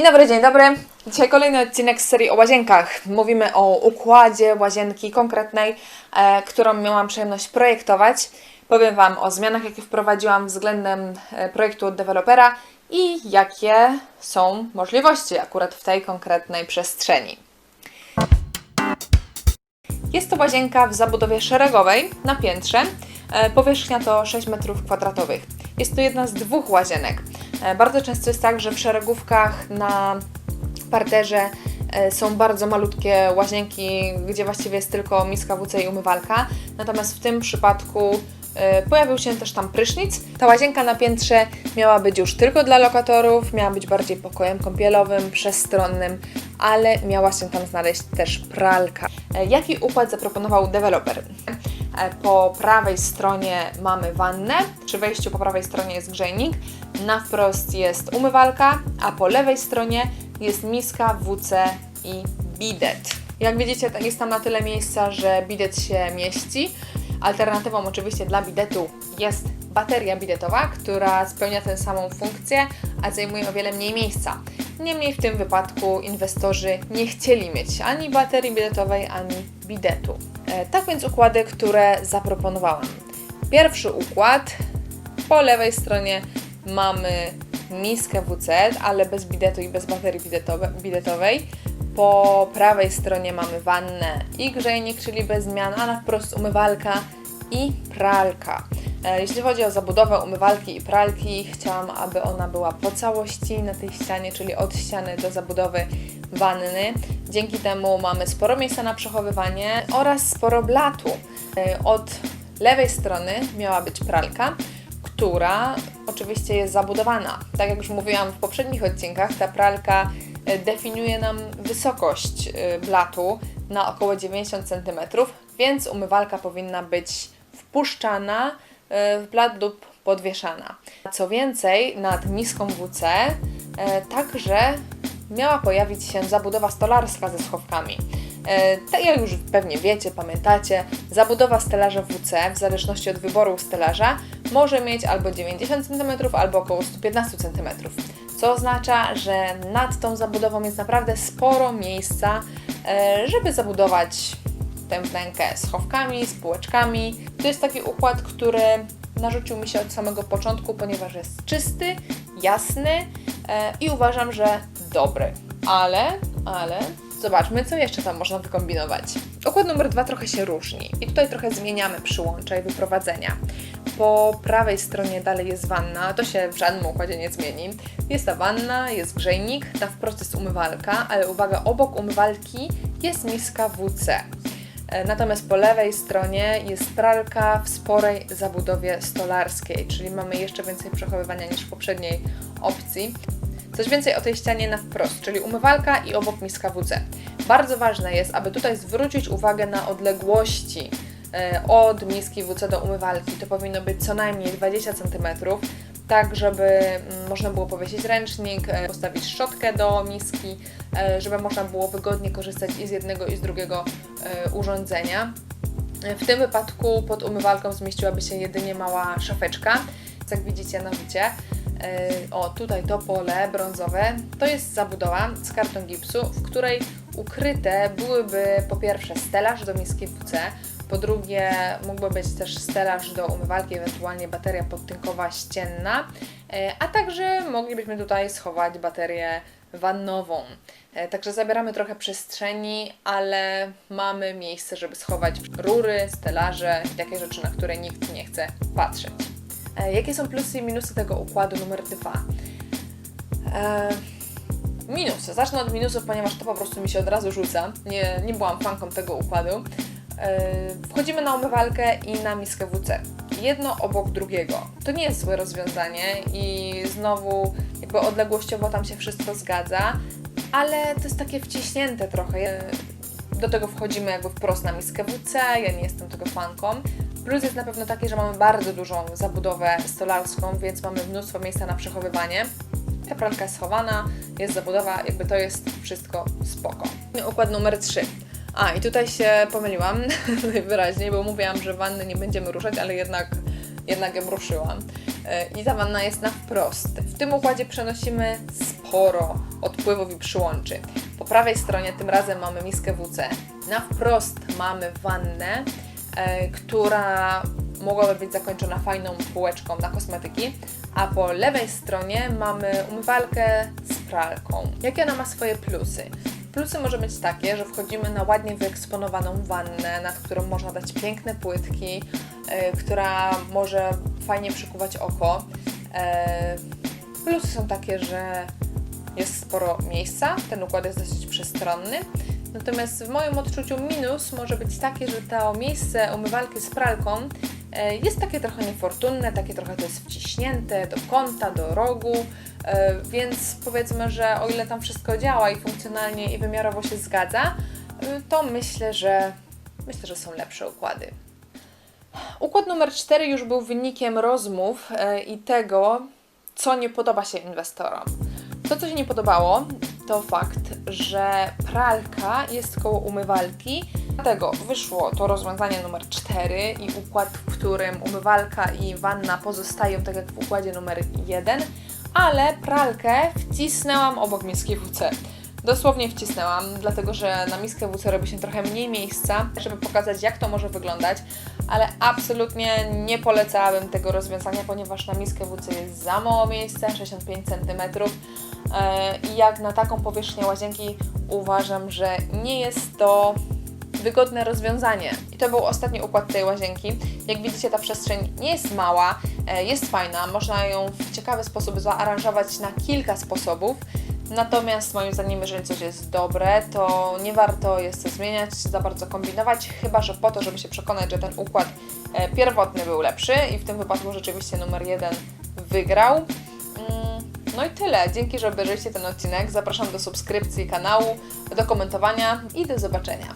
Dzień dobry, dzień dobry. Dzisiaj kolejny odcinek z serii o łazienkach. Mówimy o układzie łazienki konkretnej, e, którą miałam przyjemność projektować. Powiem Wam o zmianach, jakie wprowadziłam względem e, projektu od dewelopera i jakie są możliwości akurat w tej konkretnej przestrzeni. Jest to łazienka w zabudowie szeregowej na piętrze. E, Powierzchnia to 6 m2. Jest to jedna z dwóch łazienek. E, Bardzo często jest tak, że w szeregówkach na parterze e, są bardzo malutkie łazienki, gdzie właściwie jest tylko miska WC i umywalka. Natomiast w tym przypadku e, pojawił się też tam prysznic. Ta łazienka na piętrze miała być już tylko dla lokatorów, miała być bardziej pokojem kąpielowym, przestronnym, ale miała się tam znaleźć też pralka. Jaki układ zaproponował deweloper? E, Po prawej stronie mamy wannę, przy wejściu po prawej stronie jest grzejnik, na wprost jest umywalka, a po lewej stronie jest miska, WC i bidet. Jak widzicie, jest tam na tyle miejsca, że bidet się mieści. Alternatywą oczywiście dla bidetu jest bateria bidetowa, która spełnia tę samą funkcję, a zajmuje o wiele mniej miejsca. Niemniej w tym wypadku inwestorzy nie chcieli mieć ani baterii bidetowej, ani bidetu. E, tak więc układy, które zaproponowałam. Pierwszy układ po lewej stronie mamy miskę WC, ale bez bidetu i bez baterii bidetowe- bidetowej. Po prawej stronie mamy wannę i grzejnik, czyli bez zmian, a na wprost umywalka i pralka. E, Jeśli chodzi o zabudowę umywalki i pralki, chciałam, aby ona była po całości na tej ścianie, czyli od ściany do zabudowy wanny. Dzięki temu mamy sporo miejsca na przechowywanie oraz sporo blatu. E, Od lewej strony miała być pralka, która oczywiście jest zabudowana. Tak jak już mówiłam w poprzednich odcinkach, ta pralka e, definiuje nam wysokość e, blatu na około 90 cm, więc umywalka powinna być wpuszczana w blat lub podwieszana. Co więcej, nad miską WC także miała pojawić się zabudowa stolarska ze schowkami. E, Tak jak już pewnie wiecie, pamiętacie, zabudowa stelaża WC w zależności od wyboru stelaża może mieć albo 90 cm, albo około 115 cm. Co oznacza, że nad tą zabudową jest naprawdę sporo miejsca, e, żeby zabudować tę wnękę schowkami, z półeczkami. To jest taki układ, który narzucił mi się od samego początku, ponieważ jest czysty, jasny e, i uważam, że dobry. Ale, ale zobaczmy, co jeszcze tam można wykombinować. Układ numer dwa trochę się różni i tutaj trochę zmieniamy przyłącza i wyprowadzenia. Po prawej stronie dalej jest wanna, to się w żadnym układzie nie zmieni. Jest ta wanna, jest grzejnik, na wprost jest umywalka, ale uwaga, obok umywalki jest miska WC. E, Natomiast po lewej stronie jest pralka w sporej zabudowie stolarskiej, czyli mamy jeszcze więcej przechowywania niż w poprzedniej opcji. Coś więcej o tej ścianie na wprost, czyli umywalka i obok miska WC. Bardzo ważne jest, aby tutaj zwrócić uwagę na odległości e, od miski WC do umywalki. To powinno być co najmniej 20 cm, tak żeby mm, można było powiesić ręcznik, e, postawić szczotkę do miski, e, żeby można było wygodnie korzystać i z jednego i z drugiego urządzenia. W tym wypadku pod umywalką zmieściłaby się jedynie mała szafeczka. Jak widzicie na widzie, e, o tutaj to pole brązowe, to jest zabudowa z karton gipsu, w której ukryte byłyby po pierwsze stelaż do miski WC, po drugie mógłby być też stelaż do umywalki, ewentualnie bateria podtynkowa ścienna, e, a także moglibyśmy tutaj schować baterię wannową. E, Także zabieramy trochę przestrzeni, ale mamy miejsce, żeby schować rury, stelaże i takie rzeczy, na które nikt nie chce patrzeć. E, Jakie są plusy i minusy tego układu numer dwa? E, minusy. Zacznę od minusów, ponieważ to po prostu mi się od razu rzuca. Nie, nie byłam fanką tego układu. E, Wchodzimy na umywalkę i na miskę WC. Jedno obok drugiego. To nie jest złe rozwiązanie i znowu jakby odległościowo tam się wszystko zgadza, ale to jest takie wciśnięte trochę. Do tego wchodzimy jakby wprost na miskę WC, ja nie jestem tego fanką. Plus jest na pewno taki, że mamy bardzo dużą zabudowę stolarską, więc mamy mnóstwo miejsca na przechowywanie. Ta pralka jest schowana, jest zabudowa, jakby to jest wszystko spoko. Układ numer 3. A, i tutaj się pomyliłam najwyraźniej, bo mówiłam, że wanny nie będziemy ruszać, ale jednak, jednak ją ruszyłam. E, I ta wanna jest na wprost. W tym układzie przenosimy sporo odpływów i przyłączy. Po prawej stronie tym razem mamy miskę WC. Na wprost mamy wannę, która mogłaby być zakończona fajną półeczką na kosmetyki, a po lewej stronie mamy umywalkę z pralką. Jakie ona ma swoje plusy? Plusy może być takie, że wchodzimy na ładnie wyeksponowaną wannę, nad którą można dać piękne płytki, e, która może fajnie przykuwać oko. E, plusy są takie, że jest sporo miejsca, ten układ jest dosyć przestronny. Natomiast w moim odczuciu minus może być takie, że to miejsce umywalki z pralką e, jest takie trochę niefortunne, takie trochę to jest wciśnięte do kąta, do rogu, e, więc powiedzmy, że o ile tam wszystko działa i funkcjonalnie i wymiarowo się zgadza, e, to myślę, że myślę, że są lepsze układy. Układ numer 4 już był wynikiem rozmów i tego, co nie podoba się inwestorom. To, co się nie podobało, to fakt, że pralka jest koło umywalki. Dlatego wyszło to rozwiązanie numer 4 i układ, w którym umywalka i wanna pozostają tak jak w układzie numer 1, ale pralkę wcisnęłam obok miski WC. Dosłownie wcisnęłam, dlatego że na miskę WC robi się trochę mniej miejsca, żeby pokazać jak to może wyglądać, ale absolutnie nie polecałabym tego rozwiązania, ponieważ na miskę WC jest za mało miejsca, 65 cm e, i jak na taką powierzchnię łazienki uważam, że nie jest to wygodne rozwiązanie. I to był ostatni układ tej łazienki. Jak widzicie, ta przestrzeń nie jest mała, e, jest fajna, można ją w ciekawy sposób zaaranżować na kilka sposobów. Natomiast moim zdaniem, jeżeli coś jest dobre, to nie warto jest zmieniać, za bardzo kombinować, chyba że po to, żeby się przekonać, że ten układ e, pierwotny był lepszy i w tym wypadku rzeczywiście numer jeden wygrał. Mm, No i tyle. Dzięki, że obejrzeliście ten odcinek. Zapraszam do subskrypcji kanału, do komentowania i do zobaczenia.